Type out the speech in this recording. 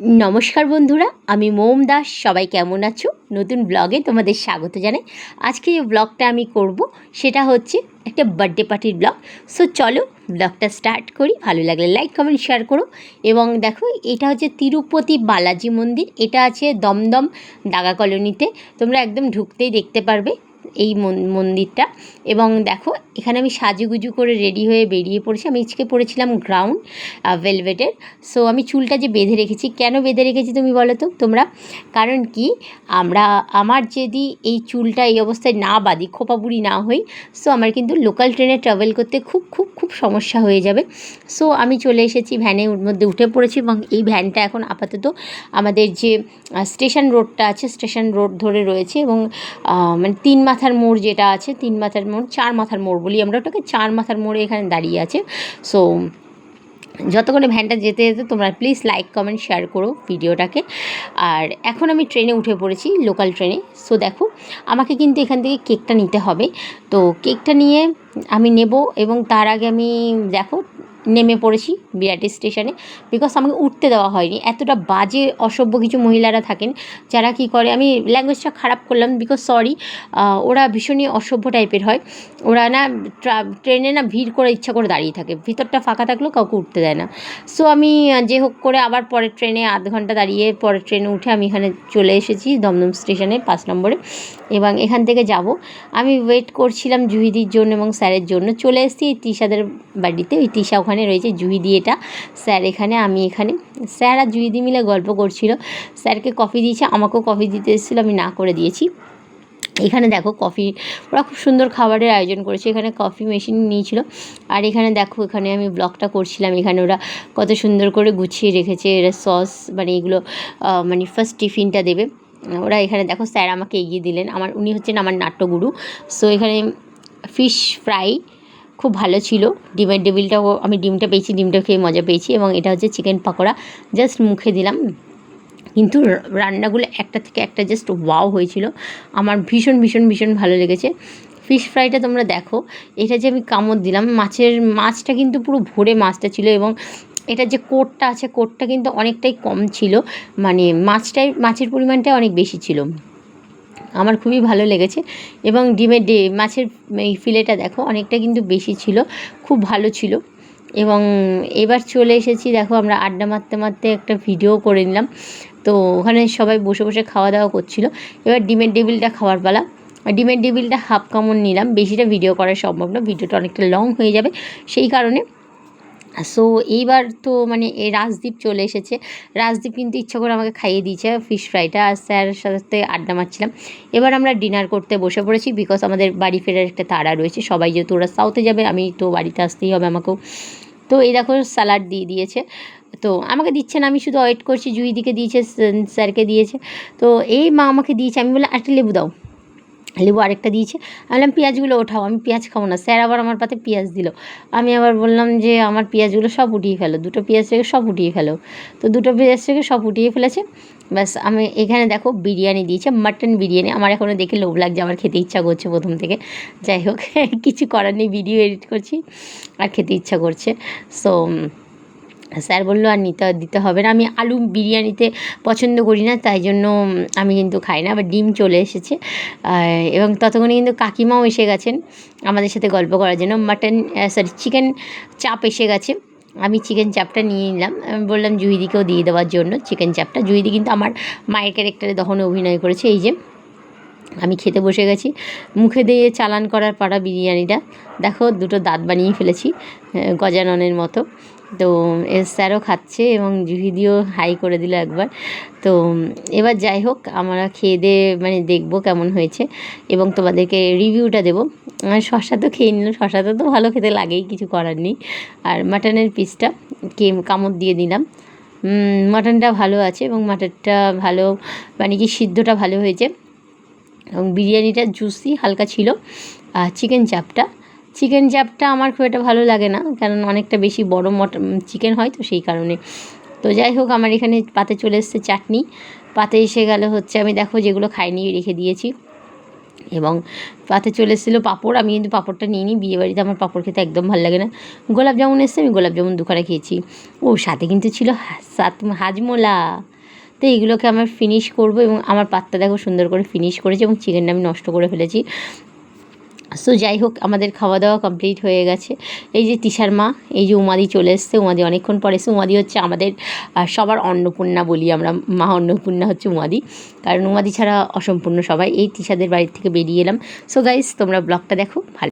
নমস্কার বন্ধুরা, আমি মোম দাস, সবাই কেমন আছো? নতুন ব্লগে তোমাদের স্বাগত জানাই। আজকে যে ব্লগটা আমি করব, সেটা হচ্ছে একটা বার্থডে পার্টির ব্লগ সো চলো ব্লগটা স্টার্ট করি। ভালো লাগলে লাইক কমেন্ট শেয়ার করো। এবং দেখো, এটা হচ্ছে তিরুপতি বালাজি মন্দির। এটা আছে দমদম দাগা কলোনিতে। তোমরা একদম ঢুকতেই দেখতে পারবে। এই মন- মন্দিরটা। এবং দেখো, এখানে আমি সাজুগুজু করে রেডি হয়ে বেরিয়ে পড়েছি। আমি আজকে পড়েছিলাম গ্রাউন্ড ভেলভেটের সো আমি চুলটা যে বেঁধে রেখেছি, কেন বেঁধে রেখেছি তুমি বলো তো? তোমরা? কারণ কি? আমরা, আমার যদি এই চুলটা এই অবস্থায় না বাঁধি খোপাবুড়ি না হই সো আমার কিন্তু লোকাল ট্রেনে ট্রাভেল করতে খুব খুব খুব সমস্যা হয়ে যাবে। সো আমি চলে এসেছি ভ্যানে ওর মধ্যে উঠে পড়েছি এবং এই ভ্যানটা এখন আপাতত আমাদের যে স্টেশন রোডটা আছে স্টেশন রোড ধরে রয়েছে এবং মানে তিন মাথার মোড় যেটা আছে, তিন মাথার মোড়, চার মাথার মোড় বলি আমরা ওটাকে, চার মাথার মোড়ে এখানে দাঁড়িয়ে আছে। সো যতক্ষণে ভ্যানটা যেতে যেতে তোমরা প্লিজ লাইক কমেন্ট শেয়ার করো ভিডিওটাকে। আর এখন আমি ট্রেনে উঠে পড়েছি লোকাল ট্রেনে সো দেখো, আমাকে কিন্তু এখান থেকে কেকটা নিতে হবে। তো কেকটা নিয়ে আমি নেব এবং তার আগে আমি, দেখো নেমে পড়েছি বিরাটি স্টেশনে। বিকজ আমাকে উঠতে দেওয়া হয়নি। এতটা বাজে, অসভ্য কিছু মহিলারা থাকেন, যারা কি করে, আমি ল্যাঙ্গুয়েজটা খারাপ করলাম বিকজ সরি ওরা ভীষণই অসভ্য টাইপের হয়। ওরা না ট্রেনে না ভিড় করে ইচ্ছা করে দাঁড়িয়ে থাকে। ভিতরটা ফাঁকা থাকলেও কাউকে উঠতে দেয় না। সো আমি যে হোক করে আবার পরের ট্রেনে আধ ঘণ্টা দাঁড়িয়ে পরের ট্রেনে উঠে আমি এখানে চলে এসেছি দমদম স্টেশনে পাঁচ নম্বরে। এবং এখান থেকে যাব। আমি ওয়েট করছিলাম জুহিদির জন্য এবং স্যারের জন্য। চলে এসেছি এই তিশাদের বাড়িতে। ওই তিশা ওখানে রয়েছে জুহিদি এটা। স্যার, এখানে আমি এখানে, স্যার আর জুহিদি মিলে গল্প করছিল। স্যারকে কফি দিয়েছে, আমাকেও কফি দিতে এসেছিল, আমি না করে দিয়েছি। এখানে দেখো কফি, ওরা খুব সুন্দর খাবারের আয়োজন করেছে। এখানে কফি মেশিন নিয়েছিল। আর এখানে দেখো, এখানে আমি ব্লগটা করছিলাম। এখানে ওরা কত সুন্দর করে গুছিয়ে রেখেছে। এরা সস মানে এগুলো মানে ফার্স্ট টিফিনটা দেবে। ওরা এখানে দেখো, স্যার আমাকে এগিয়ে দিলেন। আমার, উনি হচ্ছেন আমার নাট্যগুরু। সো এখানে ফিশ ফ্রাই খুব ভালো ছিল। ডিমের টেবিলটাও, আমি ডিমটা পেয়েছি, ডিমটা খেয়ে মজা পেয়েছি এবং এটা হচ্ছে চিকেন পাকোড়া। জাস্ট মুখে দিলাম। কিন্তু রান্নাগুলো একটা থেকে একটা জাস্ট ওয়াও হয়েছিল। আমার ভীষণ ভীষণ ভীষণ ভালো লেগেছে। ফিশ ফ্রাইটা তোমরা দেখো। এটা যে আমি কামড় দিলাম, মাছের মাছটা কিন্তু পুরো ভরে মাছটা ছিল এবং এটা যে কোটটা আছে, কোটটা কিন্তু অনেকটাই কম ছিল। মানে মাছটাই, মাছের পরিমাণটা অনেক বেশি ছিল। আমার খুবই ভালো লেগেছে। এবং ডিমের ডে, মাছের এই ফিলেটা দেখো, অনেকটা কিন্তু বেশি ছিল, খুব ভালো ছিল। এবং এবার চলে এসেছি, দেখো আমরা আড্ডা মারতে মারতে একটা ভিডিও করে নিলাম। তো ওখানে সবাই বসে বসে খাওয়া দাওয়া করছিল। এবার ডিমের টেবিলটা খাওয়ার পালা। ডিমের টেবিলটা হাফ কামড় নিলাম, বেশিটা ভিডিও করা সম্ভব না, ভিডিওটা অনেকটা লং হয়ে যাবে। সেই কারণে সো এইবার তো মানে এই রাজদীপ চলে এসেছে। রাজদীপ কিন্তু ইচ্ছা করে আমাকে খাইয়ে দিয়েছে ফিশ ফ্রাইটা আর স্যারের সাথে আড্ডা মারছিলাম। এবার আমরা ডিনার করতে বসে পড়েছি বিকজ আমাদের বাড়ি ফেরার একটা তাড়া রয়েছে। সবাই যেহেতু ওরা সাউথে যাবে, আমি তো বাড়িতে আসতেই হবে আমাকেও। তো এই দেখো স্যালাড দিয়ে দিয়েছে। তো আমাকে দিচ্ছে না, আমি শুধু ওয়েট করছি। জুইদিকে দিয়েছে, স্যারকে দিয়েছে। তো এই মা আমাকে দিয়েছে। আমি বললাম একটা লেবু দাও। লেবু আরেকটা দিয়েছে। আমি বললাম, পেঁয়াজগুলো ওঠাও, আমি পেঁয়াজ খাব না। স্যার আবার আমার পাতে পেঁয়াজ দিল। আমি আবার বললাম যে, আমার পেঁয়াজগুলো সব উঠিয়ে ফেলো, দুটো পেঁয়াজ থেকে সব উঠিয়ে ফেলো। তো দুটো পেঁয়াজ থেকে সব উঠিয়ে ফেলেছে। ব্যাস, আমি এখানে দেখো বিরিয়ানি দিয়েছে, মাটন বিরিয়ানি। আমার এখনও দেখে লোভ লাগছে, আমার খেতে ইচ্ছা করছে প্রথম থেকে। যাই হোক, কিছু করার নেই, ভিডিও এডিট করছি, আর খেতে ইচ্ছা করছে। সো স্যার বলল, আর নিতে, দিতে হবে না। আমি আলু বিরিয়ানিতে পছন্দ করি না, তাই জন্য আমি কিন্তু খাই না, আবার ডিম চলে এসেছে। এবং ততক্ষণে কিন্তু কাকিমাও এসে গেছেন আমাদের সাথে গল্প করার জন্য। মাটন সরি চিকেন চাপ এসে গেছে। আমি চিকেন চাপটা নিয়ে নিলাম। আমি বললাম, জুইদিকেও দিয়ে দেওয়ার জন্য চিকেন চাপটা জুইদি কিন্তু আমার মায়ের ক্যারেক্টারে তখন অভিনয় করেছে। এই যে, আমি খেতে বসে গেছি। মুখে দিয়ে চালান করার পাড়া বিরিয়ানিটা। দেখো, দুটো দাঁত বানিয়ে ফেলেছি গজাননের মতো। তো স্যারও খাচ্ছে এবং জুহিদিও হাই করে দিল একবার। তো এবার যাই হোক, আমরা খেয়ে দিয়ে মানে দেখব কেমন হয়েছে এবং তোমাদেরকে রিভিউটা দেবো। শশা তো খেয়ে নিল শশাটা তো ভালো খেতে লাগেই, কিছু করার নেই। আর মাটনের পিসটা কে কামড় দিয়ে দিলাম। মাটনটা ভালো আছে এবং মাটনটা ভালো মানে কি সিদ্ধটা ভালো হয়েছে। এবং বিরিয়ানিটা জুসি, হালকা ছিল। আর চিকেন চাপটা চিকেন চাপটা আমার খুব একটা ভালো লাগে না, কারণ অনেকটা বেশি বড় মটন চিকেন হয় তো সেই কারণে। তো যাই হোক, আমার এখানে পাতে চলে এসছে চাটনি। পাতে এসে গেল হচ্ছে, আমি দেখো যেগুলো খাইনি, রেখে দিয়েছি। এবং পাতে চলে এসেছিল পাঁপড়, আমি কিন্তু পাঁপড়টা নিইনি বিয়ে বাড়িতে আমার পাঁপড় খেতে একদম ভালো লাগে না। গোলাপ জামুন এসছে, আমি গোলাপ জামুন দুখানা খেয়েছি। ও, সাথে কিন্তু ছিল সাত, হাজমোলা। তো এইগুলোকে আমার ফিনিশ করব এবং আমার পাত্তা দেখো সুন্দর করে ফিনিশ করেছি এবং চিকেনটা আমি নষ্ট করে ফেলেছি। সো যাই হোক, আমাদের খাওয়া দাওয়া কমপ্লিট হয়ে গেছে। এই যে তিশার মা, এই যে উমাদি চলে এসছে, উমাদি অনেকক্ষণ পরে এসে উমাদি হচ্ছে আমাদের সবার অন্নপূর্ণা বলি আমরা। মা অন্নপূর্ণা হচ্ছে উমাদি। কারণ উমাদি ছাড়া অসম্পূর্ণ সবাই। এই তিশাদের বাড়ির থেকে বেরিয়ে এলাম। সো গাইস তোমরা ব্লগটা দেখো, ভালো